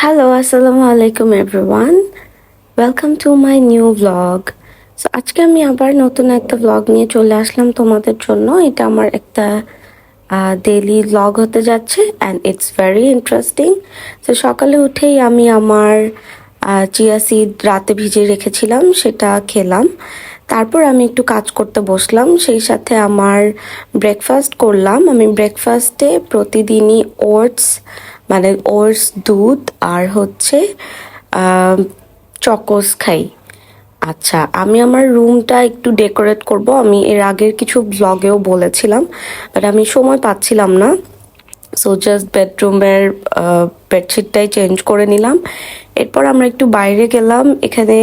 Hello আসসালামু আলাইকুম everyone welcome to my new blog so আজকে আমি আবার নতুন একটা ব্লগ নিয়ে চলে আসলাম তোমাদের জন্য। এটা আমার একটা ডেলি ব্লগ হতে যাচ্ছে অ্যান্ড ইটস ভেরি ইন্টারেস্টিং তো সকালে উঠেই আমি আমার চিয়া সিড রাতে ভিজিয়ে রেখেছিলাম, সেটা খেলাম। তারপর আমি একটু কাজ করতে বসলাম, সেই সাথে আমার ব্রেকফাস্ট করলাম। আমি ব্রেকফাস্টে প্রতিদিনই ওটস মানে ওটস, দুধ আর হচ্ছে চকোস খাই। আচ্ছা আমি আমার রুমটা একটু ডেকোরেট করব। আমি এর আগের কিছু ব্লগেও বলেছিলাম, বাট আমি সময় পাচ্ছিলাম না। সো জাস্ট বেডরুমের বেডশিটটাই চেঞ্জ করে নিলাম। এরপর আমরা একটু বাইরে গেলাম। এখানে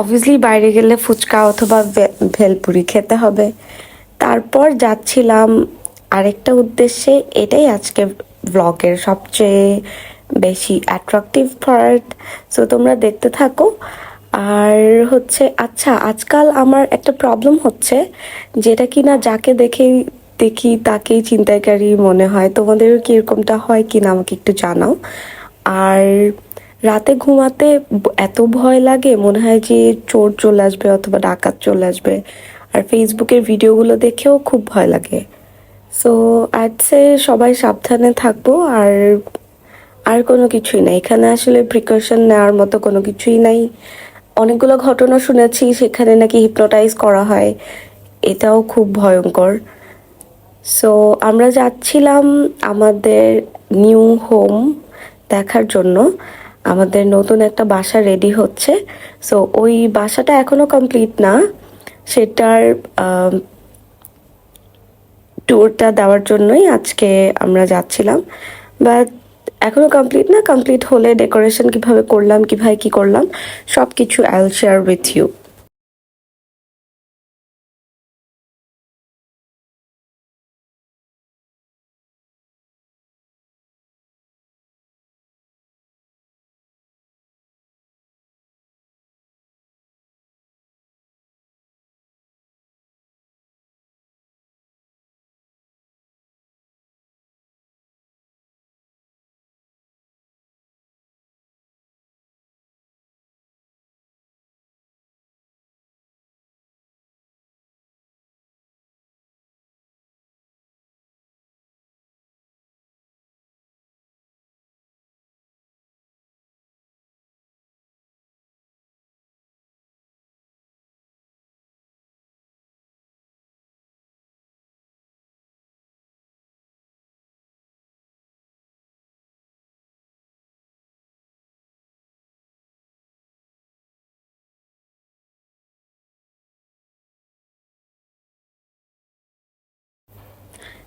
অবভিয়াসলি বাইরে গেলে ফুচকা অথবা ভেলপুরি খেতে হবে। তারপর যাচ্ছিলাম আরেকটা উদ্দেশ্যে, এটাই আজকে ব্লগের সবচেয়ে বেশি অ্যাট্রাকটিভ পার্ট সো তোমরা দেখতে থাকো। আর হচ্ছে আচ্ছা আজকাল আমার একটা প্রবলেম হচ্ছে, যেটা কি না যাকে দেখেই দেখি তাকেই চিন্তাকারী মনে হয়। তোমাদেরও কি এরকমটা হয় কি না আমাকে একটু জানাও। আর রাতে ঘুমাতে এত ভয় লাগে, মনে হয় যে চোর চলে আসবে অথবা ডাকাত চলে আসবে। আর ফেসবুকের ভিডিওগুলো দেখেও খুব ভয় লাগে। সো সে সবাই সাবধানে থাকব আর আর কোনো কিছুই নাই এখানে আসলে প্রিকশন নেওয়ার মতো কোনো কিছুই নাই। অনেকগুলো ঘটনা শুনেছি, সেখানে নাকি হিপনোটাইজ করা হয়। এটাও খুব ভয়ঙ্কর। সো আমরা যাচ্ছিলাম আমাদের নিউ হোম দেখার জন্য। আমাদের নতুন একটা বাসা রেডি হচ্ছে। সো ওই বাসাটা এখনও কমপ্লিট না। সেটার ট্যুরটা দেওয়ার জন্যই আজকে আমরা যাচ্ছিলাম। বাট এখনও কমপ্লিট না কমপ্লিট হলে ডেকোরেশন কীভাবে করলাম কীভাবে কি করলাম সব কিছু I share with you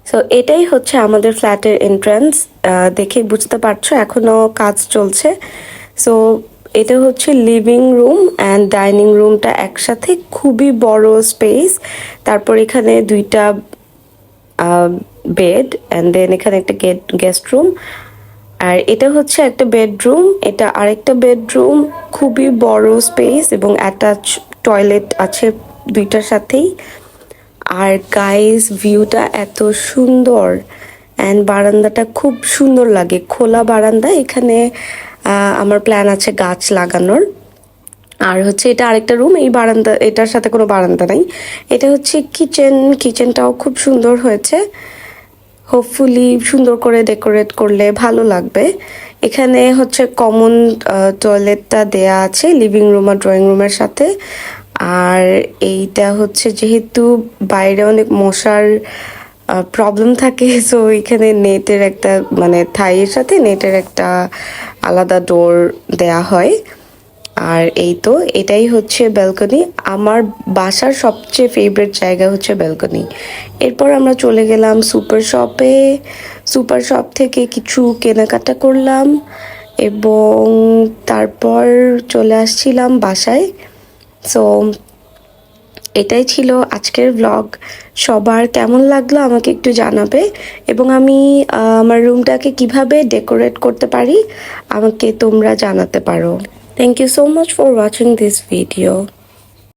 so এটাই হচ্ছে আমাদের ফ্ল্যাটের এন্ট্রান্স দেখে বুঝতে পারছ এখনও কাজ চলছে। সো এটা হচ্ছে লিভিং রুম অ্যান্ড ডাইনিং রুমটা একসাথে খুবই বড় স্পেস তারপর এখানে দুইটা বেড অ্যান্ড দেন এখানে একটা গেট গেস্ট রুম আর এটা হচ্ছে একটা বেডরুম এটা আরেকটা বেডরুম খুবই বড় স্পেস এবং অ্যাটাচ টয়লেট আছে দুইটার সাথেই। আর গাইস ভিউটা এত সুন্দর অ্যান্ড বারান্দাটা খুব সুন্দর লাগে। খোলা বারান্দা, এখানে আমার প্ল্যান আছে গাছ লাগানোর। আর হচ্ছে এটা আরেকটা রুম এই বারান্দা, এটার সাথে কোনো বারান্দা নাই। এটা হচ্ছে কিচেন কিচেনটাও খুব সুন্দর হয়েছে। হোপফুলি সুন্দর করে ডেকোরেট করলে ভালো লাগবে। এখানে হচ্ছে কমন টয়লেটটা দেয়া আছে লিভিং রুম আর ড্রয়িং রুমের সাথে। আর এইটা হচ্ছে যেহেতু বাইরে অনেক মশার প্রবলেম থাকে সো এখানে নেটের একটা মানে থাইয়ের সাথে নেটের একটা আলাদা ডোর দেয়া হয়। আর এই তো, এটাই হচ্ছে ব্যালকনি আমার বাসার সবচেয়ে ফেভারিট জায়গা হচ্ছে ব্যালকনি এরপর আমরা চলে গেলাম সুপার শপে সুপার শপ থেকে কিছু কেনাকাটা করলাম এবং তারপর চলে আসছিলাম বাসায়। সো এটাই ছিল আজকের ব্লগ সবার কেমন লাগল আমাকে একটু জানাবে এবং আমি আমার রুমটাকে কীভাবে ডেকোরেট করতে পারি, আমাকে তোমরা জানাতে পারো। Thank you so much for watching this video